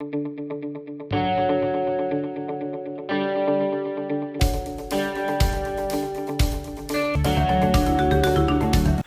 thank you.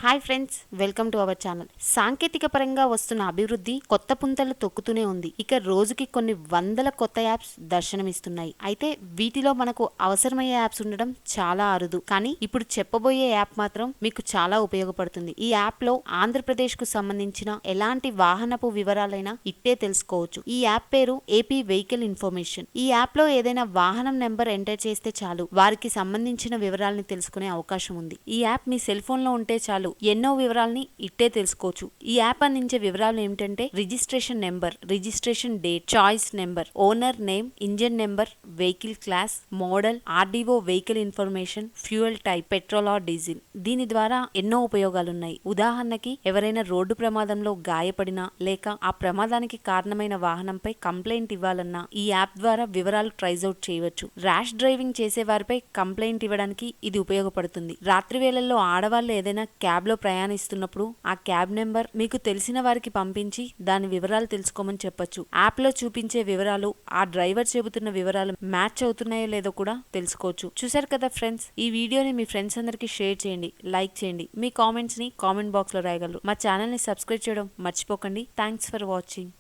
Hi friends welcome to our channel సాంకేతిక పరంగా వస్తున్న అభివృద్ధి కొత్త పుంతలు తొక్కుతూనే ఉంది. ఇక రోజుకి కొన్ని వందల కొత్త యాప్స్ దర్శనమిస్తున్నాయి. అయితే వీటిలో మనకు అవసరమయ్యే యాప్స్ ఉండడం చాలా అరుదు. కానీ ఇప్పుడు చెప్పబోయే యాప్ మాత్రం మీకు చాలా ఉపయోగపడుతుంది. ఈ యాప్లో ఆంధ్రప్రదేశ్కు సంబంధించిన ఎలాంటి వాహనపు వివరాలైనా ఇట్టే తెలుసుకోవచ్చు. ఈ యాప్ పేరు ఏపీ వెహికల్ ఇన్ఫర్మేషన్ ఈ యాప్లో ఏదైనా వాహనం నెంబర్ ఎంటర్ చేస్తే చాలు. వారికి సంబంధించిన వివరాలని తెలుసుకునే అవకాశం ఉంది. ఈ యాప్ మీ సెల్ ఫోన్లో ఉంటే చాలు. ఎన్నో వివరాల్ని ఇట్టే తెలుసుకోవచ్చు. ఈ యాప్ అందించే వివరాలు ఏమిటంటే registration number registration date choice number owner name engine number vehicle class model RDO vehicle information fuel type petrol or diesel. దీని ద్వారా ఎన్నో ఉపయోగాలున్నాయి. ఉదాహరణకి ఎవరైనా రోడ్డు ప్రమాదంలో గాయపడినా లేక ఆ ప్రమాదానికి కారణమైన వాహనంపై కంప్లైంట్ ఇవ్వాలన్నా ఈ యాప్ ద్వారా వివరాలు ట్రైజ్ అవుట్ చేయవచ్చు. ర్యాష్ డ్రైవింగ్ చేసే వారిపై కంప్లైంట్ ఇవ్వడానికి ఇది ఉపయోగపడుతుంది. రాత్రి వేళల్లో ఆడవాళ్ళు ఏదైనా క్యాబ్ క్యాబ్లో ప్రయాణిస్తున్నప్పుడు ఆ క్యాబ్ నెంబర్ మీకు తెలిసిన వారికి పంపించి దాని వివరాలు తెలుసుకోమని చెప్పొచ్చు. యాప్లో చూపించే వివరాలు ఆ డ్రైవర్ చెబుతున్న వివరాలు మ్యాచ్ అవుతున్నాయో లేదో కూడా తెలుసుకోవచ్చు. చూసారు కదా ఫ్రెండ్స్? ఈ వీడియోని మీ ఫ్రెండ్స్ అందరికి షేర్ చేయండి లైక్ చేయండి. మీ కామెంట్స్ని కామెంట్ బాక్స్లో రాయగలరు. మా ఛానల్ని సబ్స్క్రైబ్ చేయడం మర్చిపోకండి. Thanks for watching.